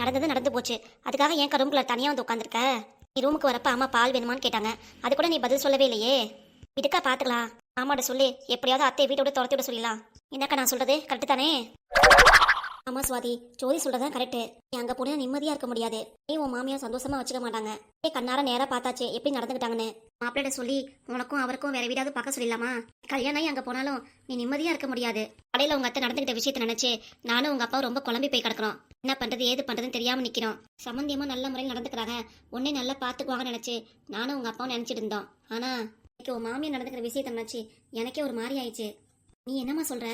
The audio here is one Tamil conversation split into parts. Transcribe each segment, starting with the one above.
நடந்தது நடந்து போச்சு. அதுக்காக ஏன் ரூம்குள்ள தனியாக வந்து உட்காந்துருக்க நீ ரூமுக்கு வரப்ப அம்மா பால் வேணுமான்னு கேட்டாங்க. அது கூட நீ பதில் சொல்லவே இல்லையே. இதுக்கா பார்த்துக்கலாம் ஆமாட சொல்லு. எப்படியாவது அத்தையை வீட்டை விட்டு துரத்தி விட சொல்லிடலாம். என்னக்கா நான் சொல்றது கரெக்டு தானே? ஆமா சுவாதி ஜோதி சொல்றதா கரெக்டு நீ அங்க போனா நிம்மதியா இருக்க முடியாது. நீ உன் மாமியா சந்தோஷமா வச்சுக்க மாட்டாங்க. ஏ கண்ணார நேரா பார்த்தாச்சு. எப்படி நடந்துக்கிட்டாங்கன்னு மாப்பிள்ளைட சொல்லி உனக்கும் அவருக்கும் வேற வீடாவது பார்க்க சொல்லிடலாமா? கல்யாணம் ஆகி அங்க போனாலும் நீ நிம்மதியா இருக்க முடியாது. கடையில உங்க அத்தை நடந்துகிட்ட விஷயத்த நினைச்சு நானும் உங்க அப்பாவும் ரொம்ப குழம்பி போய் கிடக்குறோம். என்ன பண்றது ஏது பண்றதுன்னு தெரியாம நிக்கிறோம். சம்பந்தியமா நல்ல முறையில் நடந்துக்கிறாங்க. உன்னை நல்லா பாத்துக்குவாங்க நினைச்சு நானும் உங்க அப்பாவும் நினைச்சிட்டு இருந்தோம். ஆனா இன்னைக்கு உன் மாமியார் நடந்துக்கிற விஷயத்த நினைச்சு எனக்கே ஒரு மாதிரி ஆயிடுச்சு. நீ என்னம்மா சொல்ற?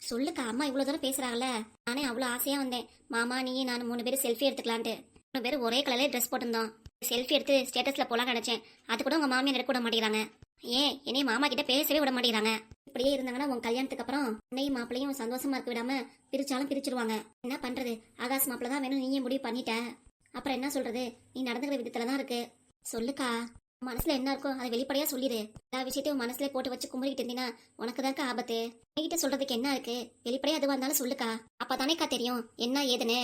சொல்லுக்கா அம்மா இவ்வளவு தூரம் பேசுறாங்கல்ல? நானே அவ்வளவு ஆசையா வந்தேன். மாமா நீ நான் மூணு பேரும் செல்ஃபி எடுத்துக்கலான்ட்டு. மூணு பேரும் ஒரே கலர்ல ட்ரெஸ் போட்டிருந்தோம். செல்ஃபி எடுத்து ஸ்டேட்டஸ்ல போலாம் நினச்சேன். அது கூட உங்க மாமியை எடுக்க விட மாட்டேங்கிறாங்க. ஏன்? என்னைய மாமா கிட்ட பேசவே விட மாட்டேங்கிறாங்க. இப்படியே இருந்தாங்கன்னா உன் கல்யாணத்துக்கு அப்புறம் உன்னையும் மாப்பிளையும் சந்தோஷமா இருக்க விடாம பிரிச்சாலும் பிரிச்சிருவாங்க. என்ன பண்றது? ஆகாஷ் மாப்பிள்ள தான் வேணும். நீயே முடிவு பண்ணிட்ட. அப்புறம் என்ன சொல்றது? நீ நடந்துக்கிற விதத்துல தான் இருக்கு. சொல்லுக்கா. மனசுல என்ன இருக்கோ அதை வெளிப்படையா சொல்லிடு எல்லா விஷயத்தையும் உன் மனசுல போட்டு வச்சு கும்பிட்டு இருந்தீங்கன்னா உனக்கு தான்க்கா ஆபத்து. என்கிட்ட சொல்றதுக்கு என்ன இருக்கு? வெளிப்படையா எதுவா இருந்தாலும் சொல்லுக்கா. அப்பதானேக்கா தெரியும். என்ன ஏதுன்னு.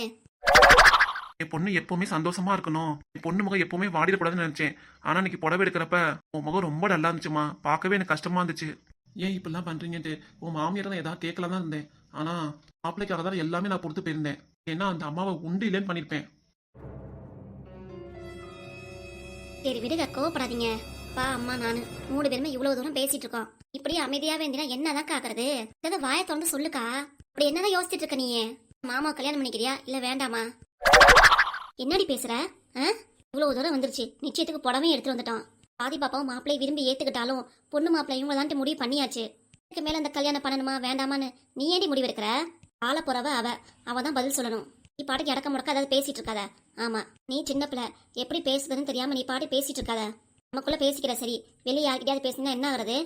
என் பொண்ணு எப்பவுமே சந்தோஷமா இருக்கணும். என் பொண்ணு முகம் எப்பவுமே வாடிடக்கூடாதுன்னு நினைச்சேன். ஆனா இன்னைக்கு புடவை எடுக்கிறப்ப உன் முகம் ரொம்ப நல்லா இருந்துச்சுமா. பார்க்கவே எனக்கு கஷ்டமா இருந்துச்சு. ஏன் இப்படிலாம் பண்றீங்கன்ட்டு. உன் மாமியார் தான் ஏதாவது கேட்கலாம் தான் இருந்தேன். ஆனா மாப்பிள்ளைக்காக தான் எல்லாமே நான் பொறுத்து போயிருந்தேன். ஏன்னா அந்த அம்மாவை உண்டு இல்லைன்னு பண்ணிருப்பேன். சரி விடுங்க கோவப்படாதீங்க. பா அம்மா நானு. மூணு பேருமே இவ்வளவு தூரம் பேசிட்டு இருக்கோம். இப்படியே அமைதியாவே இருந்தீங்கன்னா என்னதான் காக்குறது? ஏதாவது வாய திறந்து சொல்லுக்கா. அப்படி என்னதான் யோசிச்சுட்டு இருக்க நீ மாமா கல்யாணம் பண்ணிக்கிறியா? இல்ல வேண்டாமா? என்னடி பேசுற? ஆ? இவ்வளவு தூரம் வந்துருச்சு. நிச்சயத்துக்கு புடவையும் எடுத்துட்டு வந்துட்டோம். பாதி பாப்பாவும் மாப்பிள்ளை விரும்பி ஏத்துக்கிட்டாலும் பொண்ணு மாப்பிள்ளை இவங்க தான் முடிவு பண்ணியாச்சு. இதுக்கு மேல இந்த கல்யாணம் பண்ணணுமா வேண்டாமான்னு நீ ஏண்டி முடிவு எடுக்கிற ஆள போறவ அவ. அவ தான் பதில் சொல்லணும். நீ பாட்டுக்கு இடக்க முடக்க ஏதாவது பேசிட்டு இருக்காத ஆமா நீ சின்ன பிள்ளை. எப்படி பேசுறதுன்னு தெரியாம நீ பாட்டு பேசிட்டு இருக்காத நமக்குள்ள பேசிக்கிற சரி. வெளியே யார்கிட்டயாவது பேசினா என்ன ஆகுறது?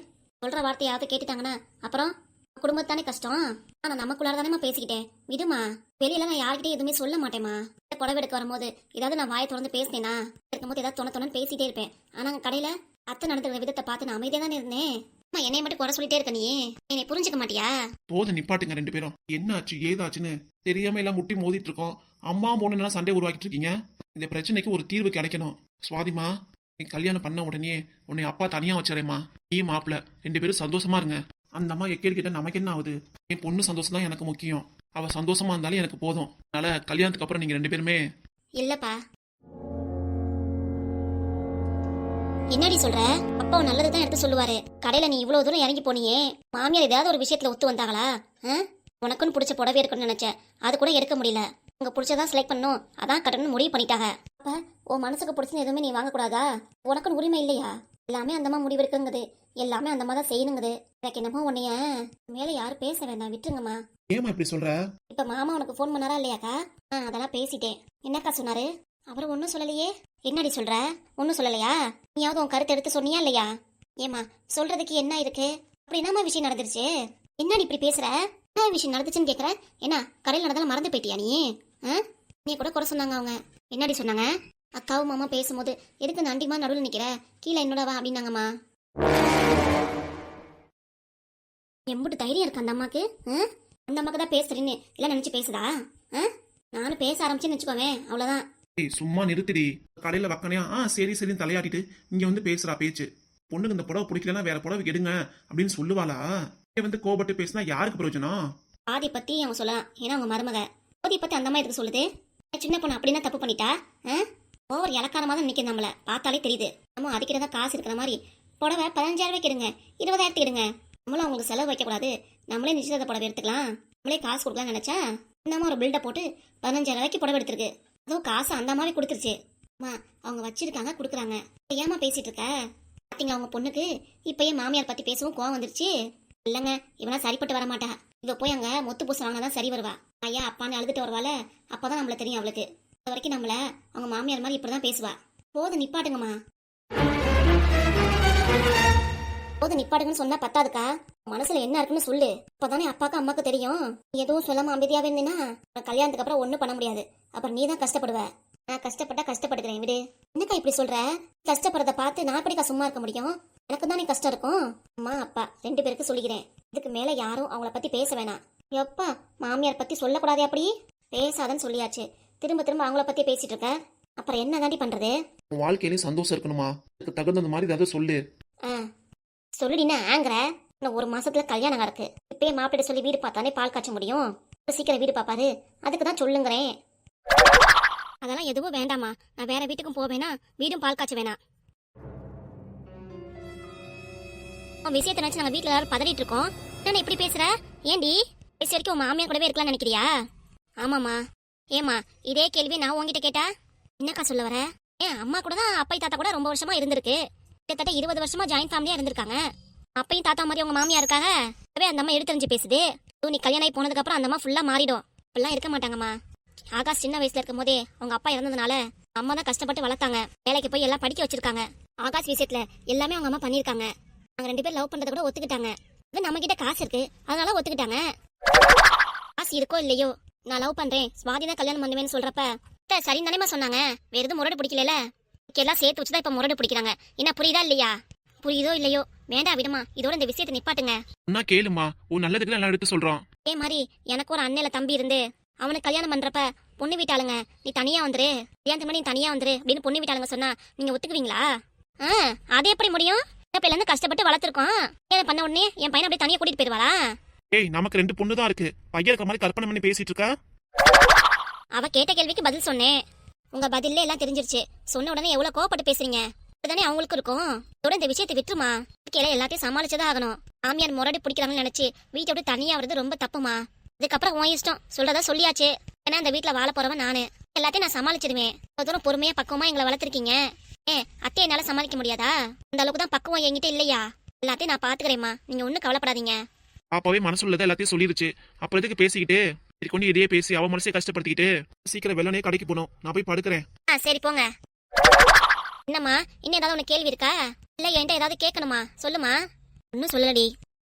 சொல்ற வார்த்தையாவது கேட்டுட்டாங்கன்னா அப்புறம்? குடும்பத்தானே கஷ்டம். ஆனா நமக்குள்ளார தானேமா பேசிக்கிட்டேன். விடுமா. வெளியில நான் யார்கிட்டயும் எதுவுமே சொல்ல மாட்டேமா புடவை எடுக்க வரும்போது ஏதாவது நான் வாயை தொடர்ந்து பேசினேனா? இருக்கும்போது ஏதாவது தொண தொணன்னு பேசிட்டே இருப்பேன். ஆனா கடையில அத்தை நடந்துக்கிற விதத்தை பார்த்து நான் அமைதியா தானே இருந்தேன்? அம்மா, என்னைய மட்டும் குறை சொல்லிட்டே இருக்க நீ என்னை புரிஞ்சுக்க மாட்டியா? போது நிப்பாட்டுங்க ரெண்டு பேரும். என்னாச்சு ஏதாச்சுன்னு. தெரியாம எல்லாம் முட்டி மோதிட்டு இருக்கோம். அம்மா பொண்ணு சண்டை உருவாக்கிட்டு இருக்கீங்க. இந்த பிரச்சனைக்கு ஒரு தீர்வு கிடைக்கணும். சுவாதிமா நீ கல்யாணம் பண்ண உடனே உன்னை அப்பா தனியா வச்சுறேம்மா நீ மாப்பிள்ள ரெண்டு பேரும் சந்தோஷமா இருங்க. அந்த அம்மா எக்கேடு கிட்ட நமக்கு என்ன ஆகுது? என் பொண்ணு சந்தோஷம் தான் எனக்கு முக்கியம். அவ சந்தோஷமா இருந்தாலும் எனக்கு போதும். அதனால கல்யாணத்துக்கு அப்புறம் நீங்க ரெண்டு பேருமே இல்லப்பா. என்னடி சொல்ற? அப்பா நல்லதுதான் எடுத்து சொல்லுவாரு. கடையில நீ இவ்வளவு தூரம் இறங்கி போனியே. மாமியார் ஏதாவது ஒரு விஷயத்துல ஒத்து வந்தாங்களா? உனக்குன்னு பிடிச்ச புடவை எடுக்கணும்னு நினைச்சேன். அது கூட எடுக்க முடியல. உங்க பிடிச்சதான் செலக்ட் பண்ணும் அதான் கட்டணும்னு முடிவு பண்ணிட்டாங்க. அப்ப உன் மனசுக்கு பிடிச்சது எதுவுமே நீ வாங்கக்கூடாதா? உனக்குன்னு உரிமை இல்லையா? எல்லாமே அந்தமா முடிவு இருக்குங்குது எல்லாமே அந்தமா தான் செய்யணுங்குது. எனக்கு என்னமோ உன்னைய மேல யாரும் பேச வேண்டாம். விட்டுருங்கம்மா. ஏமா இப்படி சொல்ற? இப்ப மாமா உனக்கு ஃபோன் பண்ணாரா இல்லையாக்கா? ஆ அதெல்லாம் பேசிட்டேன். என்னக்கா சொன்னாரு? அவர் ஒன்றும் சொல்லலையே. என்னடி சொல்ற? ஒன்றும் சொல்லலையா? நீயாவது உன் கருத்து எடுத்து சொன்னியா இல்லையா? ஏமா சொல்றதுக்கு என்ன இருக்கு? அப்படி என்னம்மா விஷயம் நடந்துருச்சு? என்னடி இப்படி பேசுற? என்ன விஷயம் நடந்துச்சுன்னு கேக்குற? என்ன கடையில் நடந்தாலும் மறந்து போயிட்டியா நீ? ஆ? நீ கூட குறை சொன்னாங்க அவங்க. என்னடி சொன்னாங்க? அக்காவும் மாமா பேசும்போது எதுக்கு இந்த அண்டிமா நடுவில் நிக்கிற? கீழே என்னோட வா அப்படின்னாங்கம்மா. எம்புட்டு தைரியம் இருக்கு அந்த அம்மாக்கு? ஆ? அந்த அம்மாக்கு தான் பேசுறேன்னு எல்லாம் நினைச்சு பேசுதா? ஆ? நானும் பேச ஆரம்பிச்சேன்னு வச்சுக்கோவேன் அவ்வளவுதான். சும்மா நிறுத்திடி. கடையில வக்கனையா ஆ சரி சரின்னு தலையாட்டிட்டு இங்க வந்து பேசுறா பேச்சு. பொண்ணுக்கு இந்த புடவை பிடிக்கலன்னா வேற புடவை எடுங்க அப்படின்னு சொல்லுவாளா? இங்கே வந்து கோபப்பட்டு பேசினா யாருக்கு பிரயோஜனம்? ஆதி பத்தி அவங்க சொல்லலாம். ஏன்னா அவங்க மருமக. ஆதி பத்தி அந்த மாதிரி எதுக்கு சொல்லுது? சின்ன பொண்ணு அப்படின்னா தப்பு பண்ணிட்டா? ஓவர் இலக்காரமா தான் நிற்கிது நம்மள. பார்த்தாலே தெரியுது. நம்ம அதுக்கிறதா காசு இருக்கிற மாதிரி. புடவை பதினஞ்சாயிரம் ரூபாய்க்கு எடுங்க. இருபதாயிரத்துக்கு எடுங்க. நம்மளும் அவங்களுக்கு செலவு வைக்கக்கூடாது. நம்மளே நிச்சயத புடவை எடுத்துக்கலாம். நம்மளே காசு கொடுக்கலாம்னு நினைச்சா இந்த ஒரு பில்டை போட்டு பதினஞ்சாயிரம் ரூபாய்க்கு புடவை எடுத்துருக்கு. அதுவும் காசு அந்த மாதிரி கொடுத்துருச்சு. அம்மா அவங்க வச்சிருக்காங்க கொடுக்குறாங்க. ஏமா பேசிட்டு இருக்க? பாத்தீங்களா அவங்க பொண்ணுக்கு? இப்பயே மாமியார் பத்தி பேசவும் கோவம் வந்துருச்சு. இல்லைங்க இவனா சரிப்பட்டு வர மாட்டா இவ போய் அங்க மொத்து பூச வாங்கினா சரி வருவா. ஐயா அப்பான்னு அழுதுட்டு வருவாள அப்பதான் நம்மள தெரியும் அவளுக்கு. அது வரைக்கும் நம்மள அவங்க மாமியார் மாதிரி இப்படிதான் பேசுவா. போது நிப்பாட்டுங்கம்மா. போது நிப்பாட்டுங்கன்னு சொன்னா பத்தாதுக்கா. மனசுல என்ன இருக்குன்னு சொல்லு. அப்பதானே அப்பாக்கு அம்மாக்கு தெரியும். நீ எதுவும் சொல்லாம அமைதியாவே இருந்தீன்னா கல்யாணத்துக்கு அப்புறம் ஒண்ணும் பண்ண முடியாது. அப்புறம் நீ தான் கஷ்டப்படுவ. நான் கஷ்டப்பட்டா கஷ்டப்பட்டுக்கிறேன் விடு. என்னக்கா இப்படி சொல்ற? கஷ்டப்படுறத பார்த்து நான் எப்படிக்கா சும்மா இருக்க முடியும்? எனக்கு தானே கஷ்டம் இருக்கும்? அம்மா அப்பா ரெண்டு பேருக்கு சொல்லிக்கிறேன். இதுக்கு மேல யாரும் அவங்கள பத்தி பேச வேணாம். எப்பா மாமியார் பத்தி சொல்லக்கூடாதே அப்படி? பேசாதன்னு சொல்லியாச்சு. திரும்ப திரும்ப அவங்கள பத்தி பேசிட்டு இருக்க? அப்புறம் என்ன தாண்டி பண்றது? உன் வாழ்க்கையிலயும் சந்தோஷம் இருக்கணுமா? அதுக்கு தகுந்த மாதிரி ஏதாவது சொல்லு. ஆ. சொல்லுடினா ஆங்கிற? இன்னும் ஒரு மாசத்துல கல்யாணம் இருக்கு இப்பயே மாப்பிள்ளை சொல்லி வீடு பார்த்தானே பால் காய்ச்ச முடியும். சீக்கிரம் வீடு பாப்பாரு அதுக்கு தான் சொல்லுங்கிறேன். அதெல்லாம் எதுவும் வேண்டாமா நான் வேற வீட்டுக்கும் போவேனா? வீடும் பால் காய்ச்ச வேணாம். உன் விஷயத்தை நினச்சி நாங்க வீட்டுல எல்லாரும் பதறிட்டு இருக்கோம். நான் இப்படி பேசுற? ஏண்டி? பேச வரைக்கும் உன் மாமியார் கூடவே இருக்கலாம்னு நினைக்கிறியா? ஆமாம்மா. ஏமா இதே கேள்வி நான் உன்கிட்ட கேட்டா? என்னக்கா சொல்ல வர? ஏன் அம்மா கூட தான் அப்பை தாத்தா கூட ரொம்ப வருஷமா இருந்திருக்கு. கிட்டத்தட்ட இருபது வருஷமா ஜாயின்ட் ஃபேமிலியா இருந்திருக்காங்க. அப்பையும் தாத்தா மாதிரி உங்க மாமியா இருக்காங்க. அந்த அம்மா எடுத்தறிஞ்சு பேசுது. தூ நீ கல்யாணம் ஆகி போனதுக்கு அப்புறம் அந்த அம்மா ஃபுல்லா மாறிடும். இப்பெல்லாம் இருக்க மாட்டாங்கம்மா. ஆகாஷ் சின்ன வயசுல இருக்கும் போதே அவங்க அப்பா இறந்ததுனால அம்மா தான் கஷ்டப்பட்டு வளர்த்தாங்க. வேலைக்கு போய் எல்லாம் படிக்க வச்சிருக்காங்க. ஆகாஷ் விஷயத்துல எல்லாமே அவங்க அம்மா பண்ணிருக்காங்க அவங்க ரெண்டு பேரும் லவ் பண்றத கூட ஒத்துக்கிட்டாங்க. நம்ம கிட்ட காசு இருக்கு. அதனால ஒத்துக்கிட்டாங்க. காசு இருக்கோ இல்லையோ நான் லவ் பண்றேன். சுவாதி தான் கல்யாணம் பண்ணுவேன்னு சொல்றப்ப "அத்தை, சரின்னு தானேம்மா சொன்னாங்க. வேற எதுவும் முரடு பிடிக்கல எல்லாம் சேர்த்து வச்சுதான் இப்ப முரடு பிடிக்கிறாங்க. என்ன புரியுதா இல்லையா? புரியுதோ இல்லையோ? வேண்டாம் விடுமா. இதோட இந்த விஷயத்தை நிப்பாட்டுங்க. ஒன்னா கேளுமா உன் நல்லதுக்கு எல்லாம் எடுத்து சொல்றோம் அதே மாதிரி எனக்கு ஒரு அண்ணல தம்பி இருந்து அவனுக்கு கல்யாணம் பண்றப்ப பொண்ணு வீட்டாளுங்க நீ தனியா வந்துரு. கல்யாணத்துக்கு முன்னாடி நீ தனியா வந்துரு அப்படின்னு பொண்ணு வீட்டாளுங்க சொன்னா நீங்க ஒத்துக்குவீங்களா? ஆ அது எப்படி முடியும்? பிள்ளைல இருந்து கஷ்டப்பட்டு வளர்த்துருக்கோம். ஏன் பண்ண உடனே என் பையனை அப்படியே தனியா கூட்டிட்டு போயிருவாளா? ஏய் நமக்கு ரெண்டு பொண்ணு தான் இருக்கு. பையன் இருக்கிற மாதிரி கற்பனை பண்ணி பேசிட்டு இருக்க? அவ கேட்ட கேள்விக்கு பதில் சொன்னேன். உங்க பதில்ல எல்லாம் தெரிஞ்சிருச்சு. சொன்ன உடனே எவ்வளவு கோவப்பட்டு பேசுறீங்க? அதுதானே அவங்களுக்கு இருக்கும். இதோட இந்த விஷயத்தை விட்டுருமா? வாழ்க்கையில எல்லாத்தையும் சமாளிச்சதான் ஆகணும். மாமியார் முரடி பிடிக்கிறாங்கன்னு நினைச்சு வீட்டை விட்டு தனியா வருது ரொம்ப தப்புமா? இதுக்கப்புறம் உன் இஷ்டம். சொல்றதா சொல்லியாச்சு. ஏன்னா இந்த வீட்ல வாழ போறவன் நானு. எல்லாத்தையும் நான் சமாளிச்சிடுவேன் இவ்வளவு தூரம் பொறுமையா பக்குவமா எங்களை வளர்த்துருக்கீங்க. ஏ அத்தை என்னால சமாளிக்க முடியாதா? அந்த அளவுக்கு தான் பக்குவம் என்கிட்ட இல்லையா? எல்லாத்தையும் நான் பாத்துக்கிறேம்மா. நீங்க ஒண்ணும் கவலைப்படாதீங்க. பாப்பாவே மனசுள்ளதை எல்லாத்தையும் சொல்லிருச்சு. அப்புறம் எதுக்கு பேசிக்கிட்டு? இது கொண்டு இதையே பேசி அவ மனசே கஷ்டப்படுத்திக்கிட்டு சீக்கிரம் வெள்ளனே கடைக்கு போகணும். நான் போய் படுக்கிறேன். ஆ சரி போங்க. என்னம்மா இன்னும் ஏதாவது உனக்கு கேள்வி இருக்கா? இல்ல என்கிட்ட ஏதாவது கேட்கணுமா? சொல்லுமா ஒன்னும் சொல்லலடி.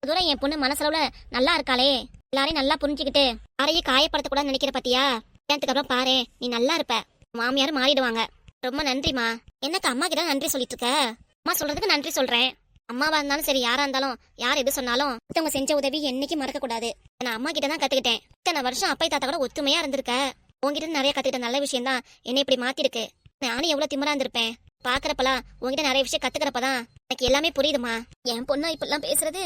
தூரம் என் பொண்ணு மனசளவுல நல்லா இருக்காளே. எல்லாரையும் நல்லா புரிஞ்சுக்கிட்டு யாரையும் காயப்படுத்தக்கூடாதுன்னு நினைக்கிற பத்தியா? கல்யாணத்துக்கு அப்புறம் பாரு நீ நல்லா இருப்ப. மாமியார் மாறிடுவாங்க. ரொம்ப நன்றிமா எனக்கு அம்மா கிட்ட நன்றி சொல்லிட்டு இருக்க? அம்மா சொல்றதுக்கு நன்றி சொல்றேன். அம்மாவா இருந்தாலும் சரி யாரா இருந்தாலும் யார் எது சொன்னாலும் மத்தவங்க செஞ்ச உதவி என்னைக்கு மறக்க கூடாது நான் அம்மா கிட்ட தான் கத்துக்கிட்டேன். இத்தனை வருஷம் அப்பா தாத்தா கூட ஒத்துமையா இருந்திருக்க. உங்ககிட்ட நிறைய கத்துக்கிட்ட நல்ல விஷயம் தான் என்னை இப்படி மாத்திருக்கு. நானும் எவ்வளவு திமிரா இருந்திருப்பேன். பாக்குறப்பலாம் உங்ககிட்ட நிறைய விஷயம் கத்துக்கிறப்பதான் எனக்கு எல்லாமே புரியுதுமா என் பொண்ணா இப்பெல்லாம் பேசுறது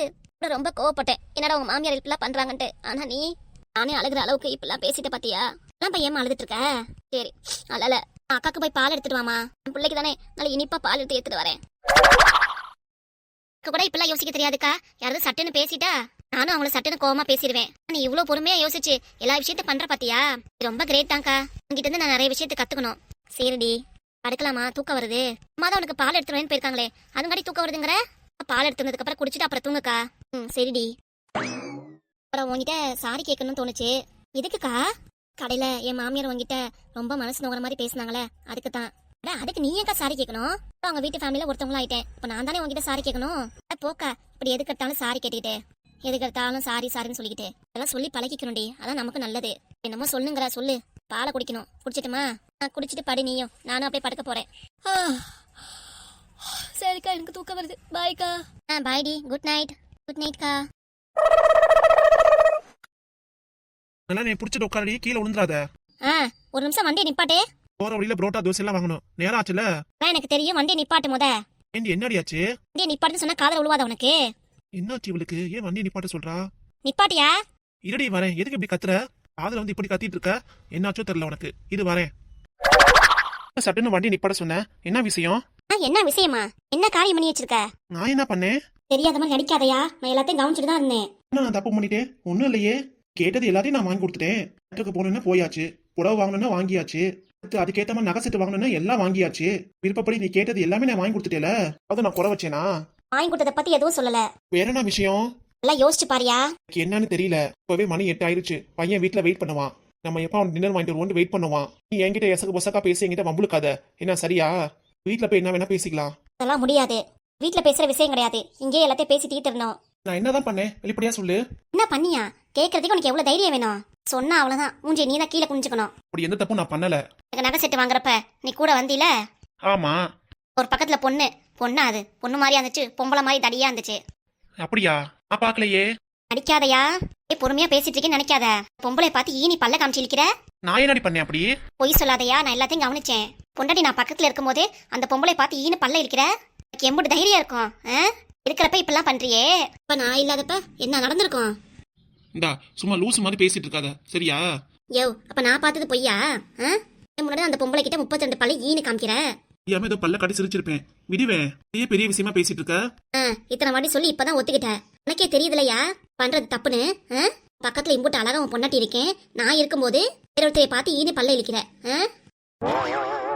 ரொம்ப கோவப்பட்டேன். என்னடா உங்க மாமியார் இப்பெல்லாம் பண்றாங்கன்ட்டு. ஆனா நீ நானே அழுகிற அளவுக்கு இப்பெல்லாம் பேசிட்ட பாத்தியா? நான் பையன் அழுதுட்டு இருக்க? சரி அழல அக்காக்கு போய் பால் எடுத்துட்டு வாமா என் பிள்ளைக்கு தானே நல்ல இனிப்பா பால் எடுத்து எடுத்துட்டு வரேன். கூட இப்பெல்லாம் யோசிக்க தெரியாதுக்கா. யாராவது சட்டுன்னு பேசிட்டா நானும் அவங்கள சட்டுன்னு கோவமா பேசிடுவேன். நீ இவ்வளவு பொறுமையா யோசிச்சு எல்லா விஷயத்தையும் பண்ற பாத்தியா? இது ரொம்ப கிரேட் தான்க்கா. உங்ககிட்ட இருந்து நான் நிறைய விஷயத்தை கத்துக்கணும். சரிடி படுக்கலாமா? தூக்கம் வருது. அம்மா தான் உனக்கு பால் எடுத்துருவேன்னு போயிருக்காங்களே. அதுங்காடி தூக்கம் வருதுங்கிற? பால் எடுத்துனதுக்கு அப்புறம் குடிச்சிட்டு அப்புறம் தூங்குக்கா. ம் சரிடி. அப்புறம் உங்ககிட்ட சாரி கேட்கணும்னு தோணுச்சு. எதுக்குக்கா? கடையில என் மாமியார் உங்ககிட்ட ரொம்ப மனசு நோகிற மாதிரி பேசுனாங்களே அதுக்கு தான் அதுக்கு நீ ஏன்க்கா சாரி கேட்கணும்? அப்புறம் அவங்க வீட்டு ஃபேமிலியில ஒருத்தவங்களா ஆயிட்டேன். இப்ப நான் தானே உங்ககிட்ட சாரி கேட்கணும்? போக்கா. இப்படி எதுக்கு எடுத்தாலும் சாரி கேட்டுக்கிட்டு எதுக்கு எடுத்தாலும் சாரி சாரின்னு சொல்லிக்கிட்டு அதெல்லாம் சொல்லி பழகிக்கணும்டி. அதான் நமக்கு நல்லது. என்னமோ சொல்லுங்கிற சொல்லு. பாலை குடிக்கணும். குடிச்சிட்டுமா? நான் குடிச்சிட்டு படி நீயும். நானும் அப்படியே படுக்க போறேன். சரிக்கா எனக்கு தூக்கம் வருது. பாய்க்கா ஆ பாய்டி குட் நைட் குட் நைட்க்கா நல்லா நீ பிடிச்சிட்டு உட்காரடி கீழே விழுந்துடாத ஆ ஒரு நிமிஷம் வண்டியை நிப்பாட்டு. போற வழியில புரோட்டா தோசை எல்லாம் வாங்கணும். நேரம் ஆச்சுல அதான் எனக்கு தெரியும் வண்டியை நிப்பாட்டு முத. ஏண்டி என்னடியாச்சு வண்டியை நிப்பாட்டுன்னு சொன்னா காதல விழுவாத உனக்கு? என்னாச்சு இவளுக்கு? ஏன் வண்டி நிப்பாட்ட சொல்றா? நிப்பாட்டியா? இருடி வரேன். எதுக்கு இப்படி கத்துற? காதுல வந்து இப்படி கத்திட்டு இருக்க? என்னாச்சோ தெரியல உனக்கு. இது வரேன். சட்டுன்னு வண்டி நிப்பாட்ட சொன்னேன் என்ன விஷயம்? என்ன விஷயமா? என்ன காரியம் பண்ணி வச்சிருக்க? நான் என்ன பண்ணேன் தெரியாத மாதிரி நடிக்காதயா? நான் எல்லாத்தையும் கவனிச்சுட்டு தான் இருந்தேன். என்ன நான் தப்பு பண்ணிட்டேன்? ஒண்ணும் இல்லையே. கேட்டது எல்லாத்தையும் நான் வாங்கி கொடுத்துட்டேன். வீட்டுக்கு போகணுன்னா போயாச்சு. புடவை வாங்கணும்னா வாங்கியாச்சு. அதுக்கேத்த மாதிரி நகை செட்டு வாங்கணும்னா எல்லாம் வாங்கியாச்சு. விருப்பப்படி நீ கேட்டது எல்லாமே நான் வாங்கி கொடுத்துட்டேல. அது நான் குறை வச்சேனா? வாங்கி கொடுத்தத பத்தி எதுவும் சொல்லல. வேற என்ன விஷயம்? எல்லாம் யோசிச்சு பாரியா? என்னன்னு தெரியல. இப்பவே மணி எட்டு ஆயிருச்சு. பையன் வீட்ல வெயிட் பண்ணுவான். நம்ம எப்ப அவன் டின்னர் வாங்கிட்டு வருவோம் வெயிட் பண்ணுவான். நீ என்கிட்ட எசக்கு பொசக்கா பேசி என்கிட்ட வம்புழுக்காத. என்ன சரியா? வீட்ல போய் என்ன வேணா பேசிக்கலாம். அதெல்லாம் முடியாது. வீட்ல பேசுற விஷயம் கிடையாது. இங்கேயே எல்லாத்தையும் பேசி தீர்த்திடணும். நான் என்னதான் பண்ணேன்? வெளிப்படையா சொல்லு. என்ன பண்ணியா? கேட்கறதுக்கு உனக்கு எவ்வளவு தைரியம் வேணும்? சொன்னா அவ்வளவுதான். மூஞ்சி நீ தான் கீழே குனிஞ்சுக்கணும். அப்படி எந்த தப்பும் நான் பண்ணல. எனக்கு நகை செட்டு வாங்குறப்ப நீ கூட வந்தீல? ஆமா. ஒரு பக்கத்துல பொண்ணு. பொண்ணா அது? பொண்ணு மாதிரியா இருந்துச்சு. பொம்பளை மாதிரி தடியா இருந்துச்சு. அப்படியா? நான் பாக்கலையே நடிக்காதயா ஏய் பொறுமையா பேசிட்டு இருக்கேன்னு நினைக்காத. பொம்பளை பார்த்து ஈனி பல்ல காமிச்சு இழிக்கிற நான் என்னடி பண்ணேன் அப்படி? பொய் சொல்லாதையா நான் எல்லாத்தையும் கவனிச்சேன். பொண்டாட்டி நான் பக்கத்துல இருக்கும்போது அந்த பொம்பளை பார்த்து ஈனு பல்ல இருக்கிற எனக்கு எம்புட்டு தைரியம் இருக்கும் ஆ? இருக்கிறப்ப இப்பெல்லாம் பண்றியே. இப்ப நான் இல்லாதப்ப என்ன நடந்திருக்கும்? இந்தா சும்மா லூசு மாதிரி பேசிட்டு இருக்காத சரியா? யோ அப்ப நான் பார்த்தது பொய்யா ஆ? என் முன்னாடி அந்த பொம்பளை கிட்ட முப்பத்தி ரெண்டு பல்ல ஈனு காமிக்கிற? ஏன் ஏதோ பல்ல கட்டி சிரிச்சிருப்பேன். விடுவேன். இதே பெரிய விஷயமா பேசிட்டு இருக்க? ஆ, இத்தனை வாட்டி சொல்லி இப்பதான் ஒத்துக்கிட்ட. உனக்கே தெரியுதுலையா? பண்றது தப்புன்னு? பக்கத்துல இம்புட்டு அழகா உன் பொண்டாட்டி இருக்கேன். நான் இருக்கும்போது வேற ஒருத்தரை பார்த்து ஈனு பல்ல இழிக்கிற ஆ?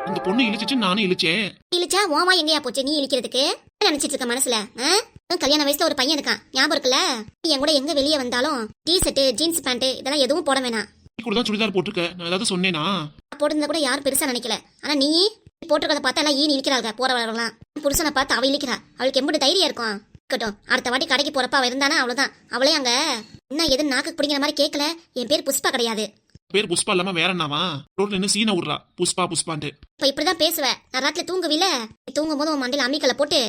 அந்த பொண்ணு இழிச்சிச்சு நானும் இழிச்சேன். இழிச்சா ஓமா எங்கேயா போச்சு? நீ இழிக்கிறதுக்கு? நினைச்சிட்டு இருக்க மனசுல கல்யாண வயசுல ஒரு பையன் இருக்கான். ஞாபகம் இருக்குல்ல? என் கூட எங்க வெளியே வந்தாலும் டி ஷர்ட் ஜீன்ஸ் பேண்ட் இதெல்லாம் எதுவும் போட வேணாம். நீ கூட தான் சுடிதார் போட்டிருக்க. நான் ஏதாவது சொன்னேனா? போட்டிருந்தா கூட யாரும் பெருசா நினைக்கல. ஆனா நீ போட்டிருக்கத பார்த்தா எல்லாம் ஈனி இழிக்கிறாங்க போறவர்கள்லாம். புருஷனை பார்த்து அவ இழிக்கிறா. அவளுக்கு எம்பிட்டு தைரியம் இருக்கும். இருக்கட்டும். அடுத்த வாட்டி கடைக்கு போறப்ப அவ இருந்தானா? அவ்வளவுதான். அவளே அங்க என்ன எது நாக்கு பிடிக்கிற மாதிரி கேட்கல என் பேர் புஷ்பா கிடையாது. பேர் புஷ்பா இல்லாம வேற என்னவா ரோட்ல நின்று சீனை விடுறா புஷ்பா புஷ்பான்ட்டு. இப்ப இப்படிதான் பேசுவேன் நான் ராத்திரி தூங்குவில நீ தூங்கும் போது உன் மண்டையில அம்மிக்கலை போட்டு.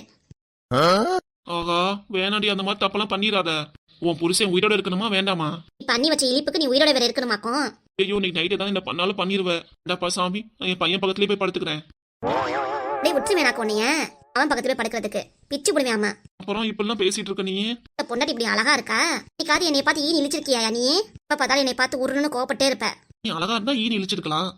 ஆகா வேணாடி அந்த மாதிரி தப்பெல்லாம் பண்ணிடாத. உன் புருஷன் உயிரோட இருக்கணுமா? வேண்டாமா? இப்ப அண்ணி வச்ச இழிப்புக்கு நீ உயிரோட வேற இருக்கணுமாக்கும். ஐயோ இன்னைக்கு நைட்டு ஏதாவது என்ன பண்ணாலும் பண்ணிடுவேன் இந்தாப்பா சாமி நான் என் பையன் பக்கத்துலயே போய் படுத்துக்கிறேன். டேய் விட்டுருவேனாக்கு உன்னைய. அவன் பக்கத்துல படுக்கிறதுக்கு. பிச்சு விடுவேன் அம்மா. அப்புறம் இப்படிலாம் பேசிட்டு இருக்க நீ? பொண்டாட்டி இப்படி அழகா இருக்கா? நீ காது என்னை பார்த்து ஈ இழிச்சிருக்கியா நீ? இப்ப பார்த்தாலும் என்னை பார்த்து உருன்னு கோவப்பட்டே இருப்ப. நீ அழகா இருந்தா ஈனி இழிச்சிருக்கலாம்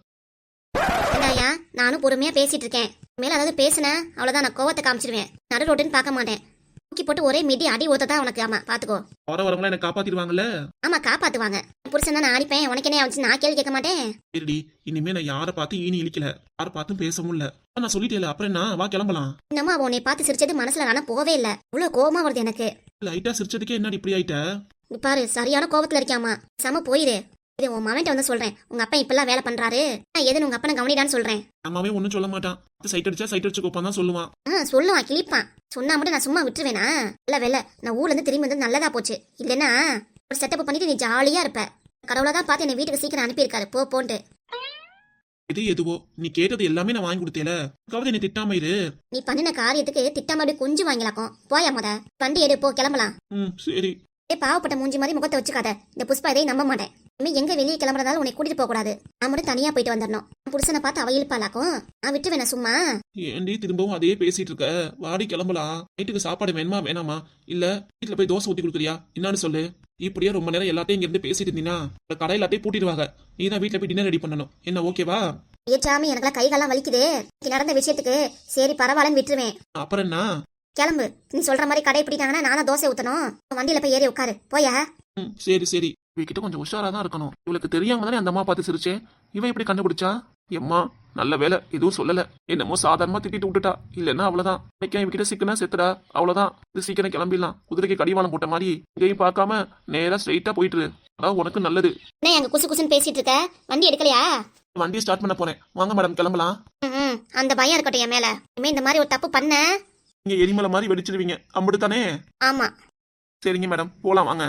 நானும் பொறுமையா பேசிட்டு இருக்கேன். மேல அதாவது பேசுனேன் அவ்வளவுதான். நான் கோவத்தை காமிச்சிருவேன். நடு ரோட்டுன்னு பார்க்க மாட்டேன். தூக்கி போட்டு ஒரே மிதி அடி ஊத்த தான் உனக்கு. ஆமா பாத்துக்கோ. வர வரவங்களா என்ன காப்பாத்திடுவாங்கல்ல? ஆமா காப்பாத்துவாங்க. புருஷன் தான் நான் அடிப்பேன். உனக்கு என்ன ஆச்சு? நான் கேள்வி கேட்க மாட்டேன். சரிடி இனிமே நான் யாரை பார்த்து ஈனி இழிக்கல? யாரை பார்த்தும் பேச முடியல நான் சொல்லிட்டேல அப்புறம் என்ன? வா கிளம்பலாம். இன்னமும் அவன் உன்னை பார்த்து சிரிச்சது மனசுல ஆனா போவே இல்ல. இவ்வளவு கோவமா வருது எனக்கு. லைட்டா சிரிச்சதுக்கே என்னடி இப்படி ஆயிட்ட? பாரு சரியான கோவத்துல இருக்கியாமா? செம போயிரு. இது உன் மவன்ட்ட வந்து சொல்றேன். உங்க அப்பா இப்பெல்லாம் வேலை பண்றாரு. நான் எதுன்னு உங்க அப்பனை கவனிடான்னு சொல்றேன். அம்மாவே ஒன்றும் சொல்ல மாட்டான். சைட் அடிச்சா சைட் அடிச்சு கோப்பான் தான் சொல்லுவான். ஆ சொல்லுவான் கிழிப்பான். சொன்னா மட்டும் நான் சும்மா விட்டுருவேனா? இல்ல வேலை நான் ஊர்ல இருந்து திரும்பி வந்து நல்லதா போச்சு. இல்லைன்னா ஒரு செட்டப் பண்ணிட்டு நீ ஜாலியா இருப்ப. கடவுளை தான் பார்த்து என்னை வீட்டுக்கு சீக்கிரம் அனுப்பியிருக்காரு. போ போன்ட்டு. எது எதுவோ? நீ கேட்டது எல்லாமே நான் வாங்கி கொடுத்தேல. கவிதை நீ திட்டாம இரு. நீ பண்ணின காரியத்துக்கு திட்டாம அப்படியே கொஞ்சம் வாங்கிலாக்கும். போயா முத? வண்டி எடு போ கிளம்பலாம். ம் சரி. ஏ பாவப்பட்ட மூஞ்சி மாதிரி முகத்தை வச்சுக்காத. இந்த புஷ்பா இதையும் நம்ப மாட்டேன். இனிமே எங்க வெளியே கிளம்புறதாலும் உன்னை கூட்டிட்டு போக கூடாது. நான் மட்டும் தனியா போயிட்டு வந்துடணும் புருஷனை பார்த்து அவ இழுப்பாளாக்கும்? நான் விட்டு வேணா சும்மா. ஏண்டி திரும்பவும் அதே பேசிட்டு இருக்க? வாடி கிளம்பலாம். நைட்டுக்கு சாப்பாடு வேணுமா வேணாமா? இல்ல வீட்டுல போய் தோசை ஊத்தி கொடுக்குறியா? என்னன்னு சொல்லு. இப்படியே ரொம்ப நேரம் எல்லாத்தையும் இங்க இருந்து பேசிட்டு இருந்தீங்கன்னா கடை எல்லாத்தையும் பூட்டிடுவாங்க. நீ தான் வீட்டுல போய் டின்னர் ரெடி பண்ணணும். என்ன ஓகேவா ஏற்றாம எனக்குலாம் கை கால்லாம் வலிக்குது. நடந்த விஷயத்துக்கு சரி பரவாயில்லன்னு விட்டுருவேன். அப்புறம் என்ன? கிளம்பு. நீ சொல்ற மாதிரி கடை பிடிக்காங்கன்னா நானும் தோசை ஊத்தணும். வண்டியில போய் ஏறி உட்காரு. போயா? ம் சரி சரி. இவகிட்ட கொஞ்சம் உஷாரா தான் இருக்கணும். இவளுக்கு தெரியாம தானே அந்த அம்மா பார்த்து சிரிச்சேன் இவன் எப்படி கண்டுபிடிச்சா? எம்மா நல்ல வேலை. எதுவும் சொல்லல. என்னமோ சாதாரணமா திட்டிட்டு விட்டுட்டா. இல்லன்னா அவ்வளவுதான். இன்னைக்கு இவகிட்ட சிக்கனா செத்துடா. அவ்வளவுதான். இது சீக்கிரம் கிளம்பிடலாம். குதிரைக்கு கடிவாளம் போட்ட மாதிரி இதையும் பார்க்காம நேரா ஸ்ட்ரைட்டா போயிட்டு. அதான் உனக்கு நல்லது. என்ன எங்க குசு குசுன்னு பேசிட்டு இருக்க? வண்டி எடுக்கலையா? வண்டியை ஸ்டார்ட் பண்ண போறேன். வாங்க மேடம் கிளம்பலாம். அந்த பயம் இருக்கட்டும் என் மேல. இனிமே இந்த மாதிரி ஒரு தப்பு பண்ண. நீங்க எரிமலை மாதிரி வெடிச்சிருவீங்க. அம்பிட்டு தானே? ஆமா. சரிங்க மேடம் போலாம் வாங்க.